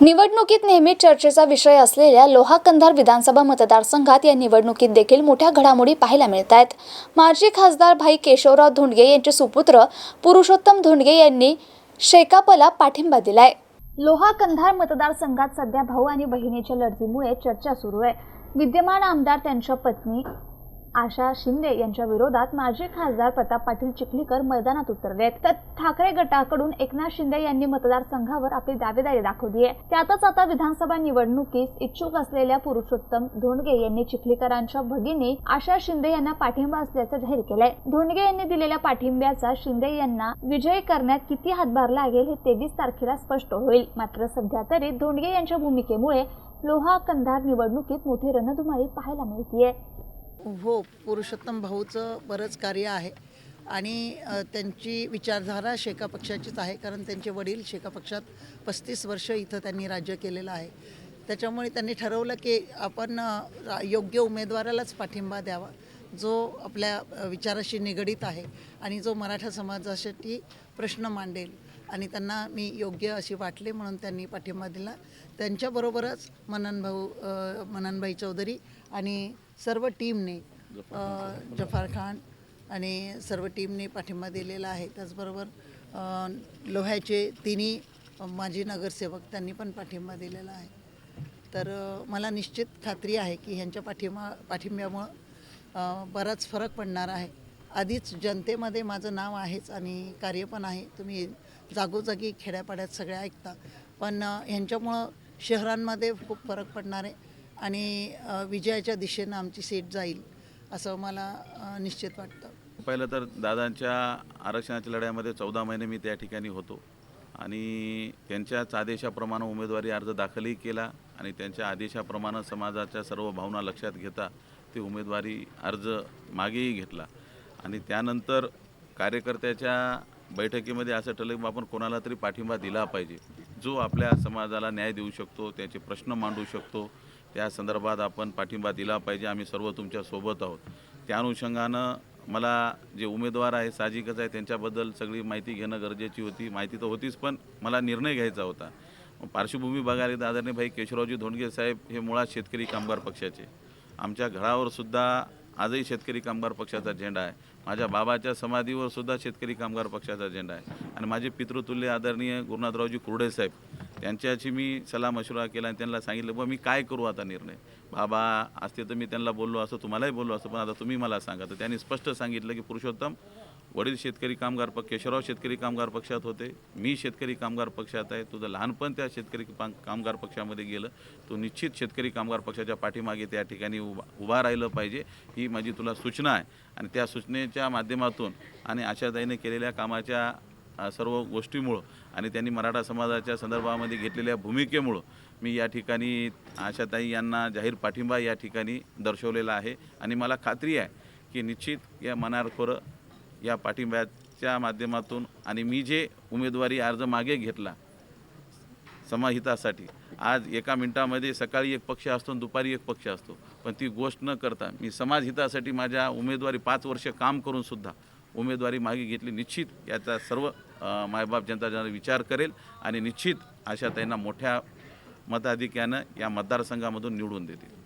निवडणुकीत नेहमी चर्चेचा विषय असलेल्या लोहा कंधार विधानसभा मतदारसंघात या निवडणुकीत देखील मोठ्या घडामोडी पाहायला मिळत आहेत माजी खासदार भाई केशवराव धोंडगे यांचे सुपुत्र पुरुषोत्तम धोंडगे यांनी शेकापला पाठिंबा दिलाय. लोहा कंधार मतदारसंघात सध्या भाऊ आणि बहिणीच्या लढतीमुळे चर्चा सुरू आहे. विद्यमान आमदार त्यांच्या पत्नी आशा शिंदे यांच्या विरोधात माजी खासदार प्रताप पाटील चिखलीकर मैदानात उतरले आहेत तर ठाकरे गटाकडून एकनाथ शिंदे यांनी मतदारसंघावर आपली दावेदारी दाखवली आहे. त्यातच आता विधानसभा निवडणुकीस इच्छुक असलेल्या पुरुषोत्तम धोंडगे यांनी चिखलीकरांच्या भगिनी आशा शिंदे यांना पाठिंबा असल्याचं जाहीर केलंय. धोंडगे यांनी दिलेल्या पाठिंब्याचा शिंदे यांना विजयी करण्यात किती हातभार लागेल हे तेवीस तारखेला स्पष्ट होईल. मात्र सध्या तरी धोंडगे यांच्या भूमिकेमुळे लोहा कंधार निवडणुकीत मोठी रणधुमाळी पाहायला मिळतीये. हो पुरुषोत्तम भाऊचं बरंच कार्य आहे. आणि त्यांची विचारधारा शेका पक्षाचीच आहे कारण त्यांचे वडील शेका पक्षात पस्तीस वर्ष इथं त्यांनी राज्य केलेलं आहे. त्याच्यामुळे त्यांनी ठरवलं की आपण रा- योग्य उमेदवारालाच पाठिंबा द्यावा जो आपल्या विचाराशी निगडीत आहे आणि जो मराठा समाजासाठी प्रश्न मांडेल. आणि त्यांना मी योग्य अशी वाटले म्हणून त्यांनी पाठिंबा दिला. त्यांच्याबरोबरच मनन भाऊ मननभाई चौधरी आणि सर्व टीमने जफार खान आणि सर्व टीमने पाठिंबा दिलेला आहे. त्याचबरोबर लोह्याचे तिन्ही माजी नगरसेवक त्यांनी पण पाठिंबा दिलेला आहे. तर मला निश्चित खात्री आहे की ह्यांच्या पाठिंबा पाठिंब्यामुळं बराच फरक पडणार आहे. आधीच जनतेमध्ये माझं नाव आहेच आणि कार्य पण आहे. तुम्ही जागोजागी खेड्यापाड्यात सगळ्या ऐकता. पण ह्यांच्यामुळं शहरांमध्ये खूप फरक पडणार आहे आणि विजयाच्या दिशेनं आमची सीट जाईल असं मला निश्चित वाटतं. पहिलं तर दादांच्या आरक्षणाच्या लढ्यामध्ये चौदा महिने मी त्या ठिकाणी होतो आणि त्यांच्याच आदेशाप्रमाणे उमेदवारी अर्ज दाखलही केला आणि त्यांच्या आदेशाप्रमाणे समाजाच्या सर्व भावना लक्षात घेता ते उमेदवारी अर्ज मागेही घेतला. आणि त्यानंतर कार्यकर्त्याच्या बैठकीमध्ये असं ठरलं की आपण कोणाला तरी पाठिंबा दिला पाहिजे. जो आपल्या समाजाला न्याय देऊ शकतो त्याचे प्रश्न मांडू शकतो त्या संदर्भात आपण पाठिंबा दिला पाहिजे. आम्ही सर्व तुमच्यासोबत आहोत. त्या अनुषंगानं मला जे उमेदवार आहे साहजिकच आहे त्यांच्याबद्दल सगळी माहिती घेणं गरजेची होती. माहिती तर होतीच पण मला निर्णय घ्यायचा होता. पार्श्वभूमी बघायला आदरणीय भाई केशवरावजी धोंडगे साहेब हे मुळात शेतकरी कामगार पक्षाचे. आमच्या घरावर सुद्धा आजही शेतकरी कामगार पक्षाचा झेंडा आहे. माझ्या बाबाच्या समाधीवर सुद्धा शेतकरी कामगार पक्षाचा झेंडा आहे. आणि माझे पितृतुल्य आदरणीय गुरुनाथरावजी कुरडे साहेब त्यांच्याशी मी सल्ला मशुरा केला आणि त्यांना सांगितलं बा मी काय करू आता निर्णय? बाबा असते तर मी त्यांना बोललो असं तुम्हालाही बोललो असं पण आता तुम्ही मला सांगा. तर त्यांनी स्पष्ट सांगितलं की पुरुषोत्तम वडील शेतकरी कामगार पक्ष केशवराव शेतकरी कामगार पक्षात होते. मी शेतकरी कामगार पक्षात आहे. तुझं लहानपण त्या शेतकरी पा- कामगार पक्षामध्ये गेलं. तू निश्चित शेतकरी कामगार पक्षाच्या पाठीमागे त्या ठिकाणी उभा उभा राहिलं पाहिजे. ही माझी तुला सूचना आहे. आणि त्या सूचनेच्या माध्यमातून आणि आशाताईने केलेल्या कामाच्या सर्व गोष्टीमुळं आणि त्यांनी मराठा समाजाच्या संदर्भामध्ये घेतलेल्या भूमिकेमुळं मी या ठिकाणी आशाताई यांना जाहीर पाठिंबा या ठिकाणी दर्शवलेला आहे. आणि मला खात्री आहे की निश्चित या मनारखोरं या पाठिंब्याच्या माध्यमातून आणि मी जे उमेदवारी अर्ज मागे घेतला समाहितासाठी आज एका मिनिटामध्ये सकाळी एक पक्ष असतो आणि दुपारी एक पक्ष असतो. पण ती गोष्ट न करता मी समाजहितासाठी माझ्या उमेदवारी पाच वर्ष काम करूनसुद्धा उमेदवारी मागे घेतली. निश्चित याचा सर्व मायबाप जनता जनार्दन विचार करेल आणि निश्चित अशा त्यांना मोठ्या मताधिक्यानं या मतदारसंघामधून निवडून देतील.